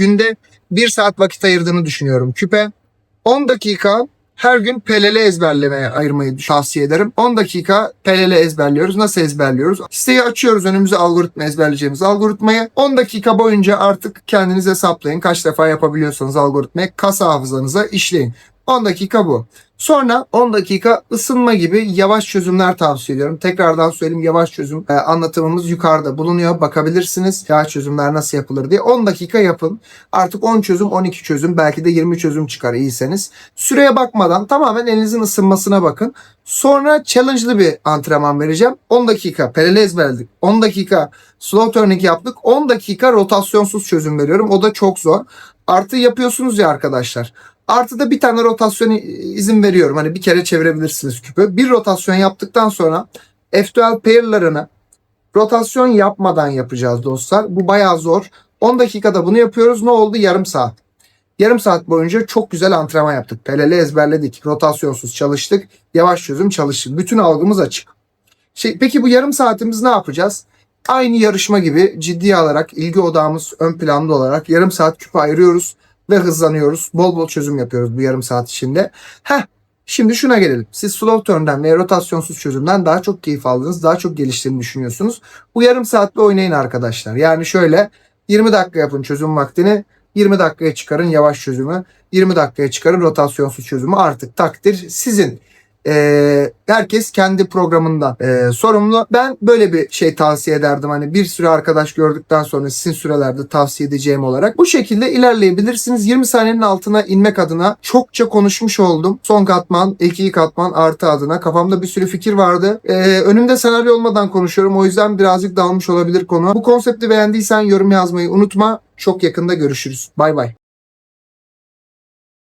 Günde 1 saat vakit ayırdığını düşünüyorum küpe. 10 dakika her gün PLL ezberlemeye ayırmayı tavsiye ederim. 10 dakika PLL ezberliyoruz. Nasıl ezberliyoruz? Siteyi açıyoruz önümüze algoritma ezberleyeceğimiz algoritmayı. 10 dakika boyunca artık kendiniz hesaplayın. Kaç defa yapabiliyorsanız algoritmayı kasa hafızanıza işleyin. 10 dakika bu. Sonra 10 dakika ısınma gibi yavaş çözümler tavsiye ediyorum. Tekrardan söyleyeyim yavaş çözüm e, anlatımımız yukarıda bulunuyor. Bakabilirsiniz yavaş çözümler nasıl yapılır diye. 10 dakika yapın. Artık 10 çözüm, 12 çözüm, belki de 20 çözüm çıkar iyiyseniz. Süreye bakmadan tamamen elinizin ısınmasına bakın. Sonra challenge'lı bir antrenman vereceğim. 10 dakika paralel ezberledik. 10 dakika slow turning yaptık. 10 dakika rotasyonsuz çözüm veriyorum. O da çok zor. Artı yapıyorsunuz ya arkadaşlar. Artı da bir tane rotasyon izin veriyorum. Hani bir kere çevirebilirsiniz küpü. Bir rotasyon yaptıktan sonra F12 pair'larını rotasyon yapmadan yapacağız dostlar. Bu bayağı zor. 10 dakikada bunu yapıyoruz. Ne oldu? Yarım saat. Yarım saat boyunca çok güzel antrenman yaptık. PLL ezberledik. Rotasyonsuz çalıştık. Yavaş çözüm çalıştık. Bütün algımız açık. Şey, peki bu yarım saatimiz ne yapacağız? Aynı yarışma gibi ciddiye alarak ilgi odağımız ön planda olarak yarım saat küpe ayırıyoruz ve hızlanıyoruz. Bol bol çözüm yapıyoruz bu yarım saat içinde. Heh, şimdi şuna gelelim. Siz slow turn'dan ve rotasyonsuz çözümden daha çok keyif aldınız, daha çok geliştiğini düşünüyorsunuz. Bu yarım saatte oynayın arkadaşlar. Yani şöyle 20 dakika yapın çözüm vaktini. 20 dakikaya çıkarın yavaş çözümü. 20 dakikaya çıkarın rotasyonsuz çözümü. Artık takdir sizin. Ee, herkes kendi programından ee, sorumlu. Ben böyle bir şey tavsiye ederdim. Hani bir sürü arkadaş gördükten sonra sizin sürelerde tavsiye edeceğim olarak. Bu şekilde ilerleyebilirsiniz. 20 saniyenin altına inmek adına çokça konuşmuş oldum. Son katman, ilk katman artı adına. Kafamda bir sürü fikir vardı. Ee, önümde senaryo olmadan konuşuyorum. O yüzden birazcık dağılmış olabilir konu. Bu konsepti beğendiysen yorum yazmayı unutma. Çok yakında görüşürüz. Bay bay.